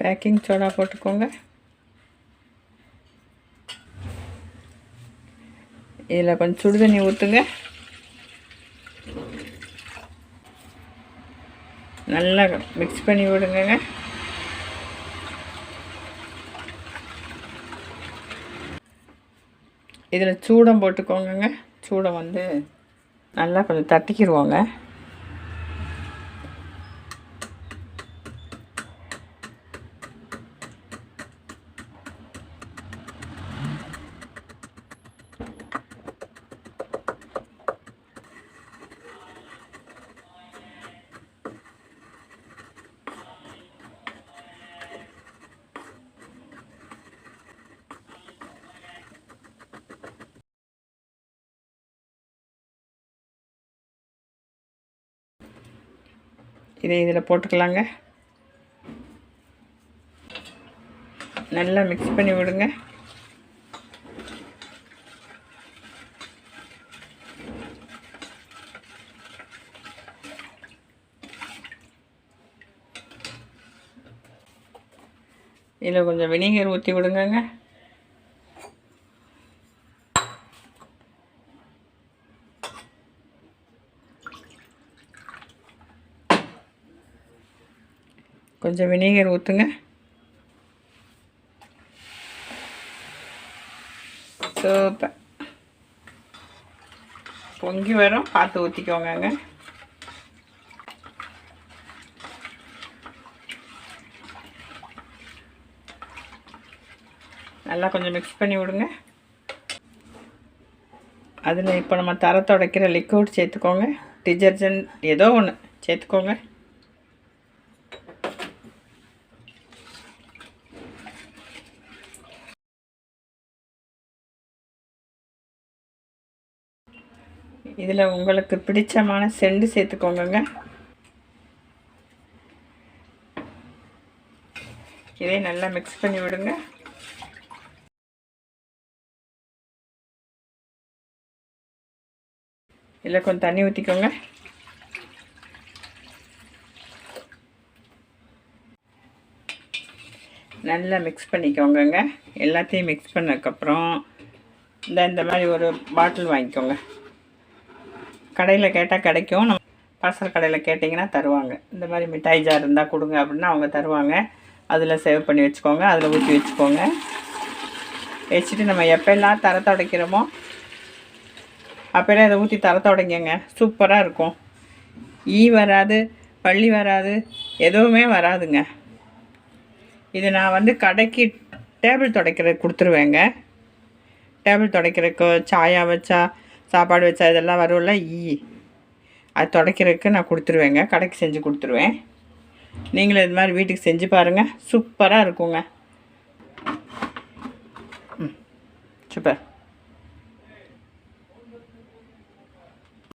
Baking soda போட்டுக்கோங்க. இதில் கொஞ்சம் சுடு தண்ணி ஊற்றுங்க. நல்லா மிக்ஸ் பண்ணி விடுங்கங்க. இதில் சூடம் போட்டுக்கோங்கங்க. சூடம் வந்து நல்லா கொஞ்சம் தட்டிக்கிடுவோங்க இதை இதில் போட்டுக்கலாங்க. நல்லா மிக்ஸ் பண்ணி விடுங்க. இதில் கொஞ்சம் வினிகர் ஊற்றி விடுங்கங்க. கொஞ்சம் வினிகர் ஊற்றுங்க சூப்பர். பொங்கி வரும் பார்த்து ஊற்றிக்கோங்க நல்லா கொஞ்சம் மிக்ஸ் பண்ணி விடுங்க. அதில் இப்போ நம்ம தரத்தை துடைக்கிற லிக்விட் சேர்த்துக்கோங்க. டிட்டர்ஜென்ட் ஏதோ ஒன்று சேர்த்துக்கோங்க. இதில் உங்களுக்கு பிடிச்சமான செண்டு சேர்த்துக்கோங்க இதை நல்லா மிக்ஸ் பண்ணி விடுங்க. இதில் கொஞ்சம் தண்ணி ஊற்றிக்கோங்க நல்லா மிக்ஸ் பண்ணிக்கோங்கங்க. எல்லாத்தையும் மிக்ஸ் பண்ணதுக்கப்புறம் இந்த இந்த மாதிரி ஒரு பாட்டில் வாங்கிக்கோங்க. கடையில் கேட்டால் கிடைக்கும். நம்ம பார்சல் கடையில் கேட்டிங்கன்னா தருவாங்க. இந்த மாதிரி மிட்டாய் ஜார் இருந்தால் கொடுங்க அப்படின்னா அவங்க தருவாங்க. அதில் சேவ் பண்ணி வச்சுக்கோங்க. அதில் ஊற்றி வச்சுக்கோங்க. வச்சுட்டு நம்ம எப்போல்லாம் தர உடைக்கிறோமோ அப்போல்லாம் இதை ஊற்றி தர உடைங்கங்க சூப்பராக இருக்கும். ஈ வராது பள்ளி வராது எதுவுமே வராதுங்க. இது நான் வந்து கடைக்கு டேபிள் துடைக்கிறதுக்கு கொடுத்துருவேங்க. டேபிள் துடைக்கிறதுக்கு சாயா வச்சா சாப்பாடு வச்சா இதெல்லாம் வரும்ல? ஈ. அது துடைக்கிறதுக்கு நான் கொடுத்துருவேங்க. கடைக்கு செஞ்சு கொடுத்துருவேன். நீங்களும் இது மாதிரி வீட்டுக்கு செஞ்சு பாருங்கள் சூப்பராக இருக்குங்க. ம். சூப்பர்.